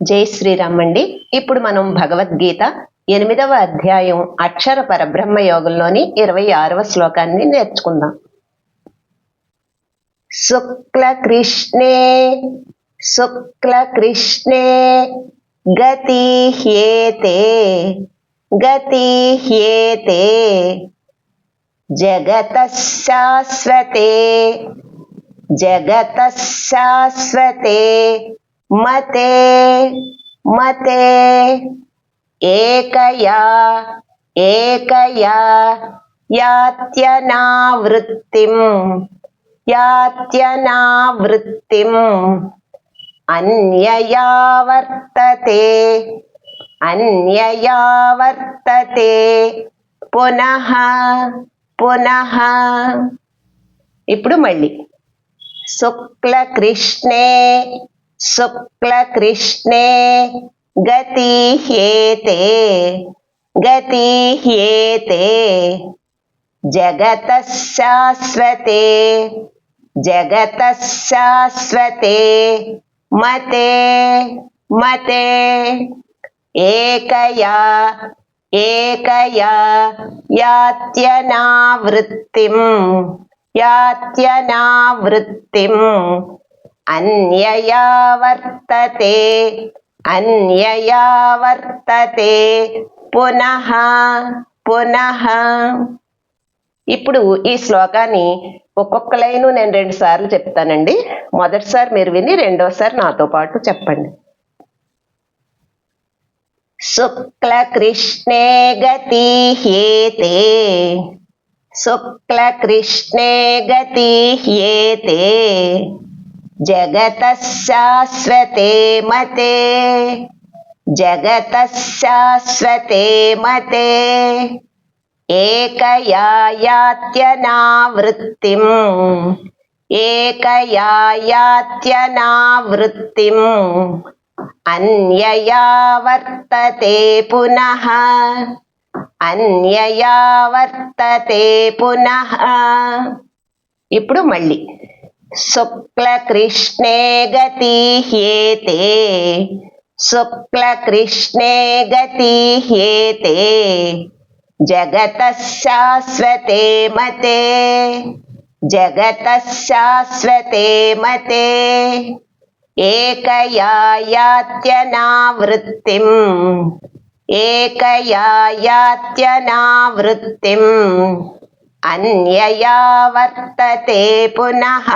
జై శ్రీరామ్ అండి. ఇప్పుడు మనం భగవద్గీత ఎనిమిదవ అధ్యాయం అక్షర పరబ్రహ్మ యోగంలోని ఇరవై ఆరవ శ్లోకాన్ని నేర్చుకుందాం. శుక్ల కృష్ణే శుక్ల కృష్ణే గతి హ్యేతే గతి హ్యేతే జగత శాశ్వతే జగత శాశ్వతే మతే మతే ఏకయా ఏకయా యాత్యనావృత్తిం యాత్యనావృత్తిం. అన్యయా వర్తతే అన్యయా వర్తతే. పునః పునః. ఇప్పుడు మళ్ళీ. శుక్లకృష్ణే శుక్లకృష్ణే గతి హ్యేతే గతి హ్యేతే జగత శాశ్వతే జగత శాశ్వతే మతే మతే ఏకయా ఏకయా యాత్యనావృత్తిం యాత్యనావృత్తిం అన్యయా వర్తతే అన్యయా వర్తతే పునః పునః. ఇప్పుడు ఈ శ్లోకాన్ని ఒక్కొక్క లైను నేను రెండు సార్లు చెప్తానండి. మొదటిసారి మీరు విని రెండోసారి నాతో పాటు చెప్పండి. శుక్లకృష్ణే గతి హ్యేతే శుక్లకృష్ణే గతి హ్యేతే జగత శాశ్వతే మతే. జగత శాశ్వతే మతే. ఏకయా యాత్యనావృత్తిం అన్యయా వర్తతే పునః. అన్యయా వర్తతే పునః. ఇప్పుడు మళ్ళీ. శుక్లకృష్ణే గతి హ్యేతే శుక్లకృష్ణే గతి హ్యేతే జగత శాశ్వతే మతే జగత శాశ్వతే మతే ఏకయా యాత్యనావృత్తిం ఏకయా యాత్యనావృత్తిం అన్యయా వర్తతే పునః.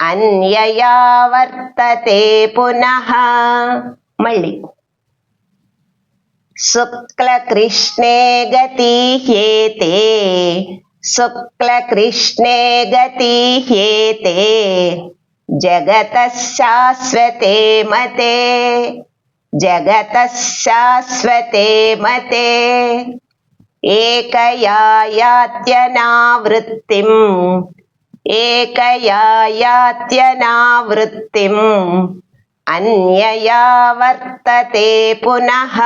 అన్యయా వర్తతే పునః. మళ్ళీ. శుక్లకృష్ణే గతి హ్యేతే శుక్లకృష్ణే గతి హ్యేతే జగత శాశ్వతే మతే. జగత శాశ్వతే మతే. ఏకయాత్యనావృత్తిం ఏకయాత్యనావృత్తిం అన్యయా వర్తతే పునః.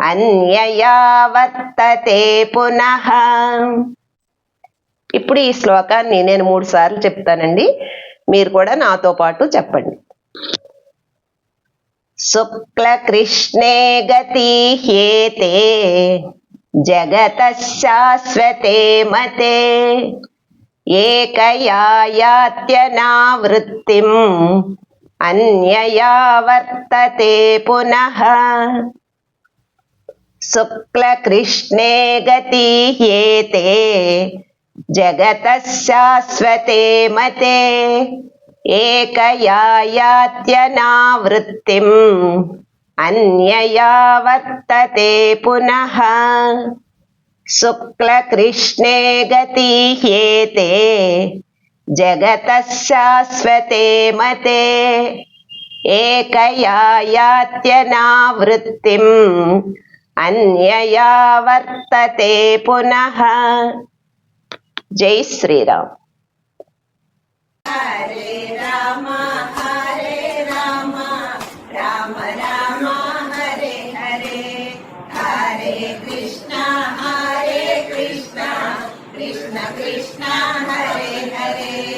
అన్యయా వర్తతే పునః. ఇప్పుడు ఈ శ్లోకాన్ని నేను మూడు సార్లు చెప్తానండి. మీరు కూడా నాతో పాటు చెప్పండి. శుక్లకృష్ణే గతి హ్యేతే జగత శాశ్వతే మతే ఏకయా యాత్యనావృత్తిం అన్యయా వర్తతే పునః శుక్లకృష్ణే గతి హ్యేతే జగత శాశ్వతే మతే ఏకయా యాత్యనావృత్తిం అన్యయా వర్తతే పునః. శుక్లకృష్ణే గతి హ్యేతే జగత శాశ్వతే మతే. ఏకయా యాత్యనావృత్తిం అన్యయా వర్తతే పునః. జై శ్రీరామ్. హరే రామ. హరే రామ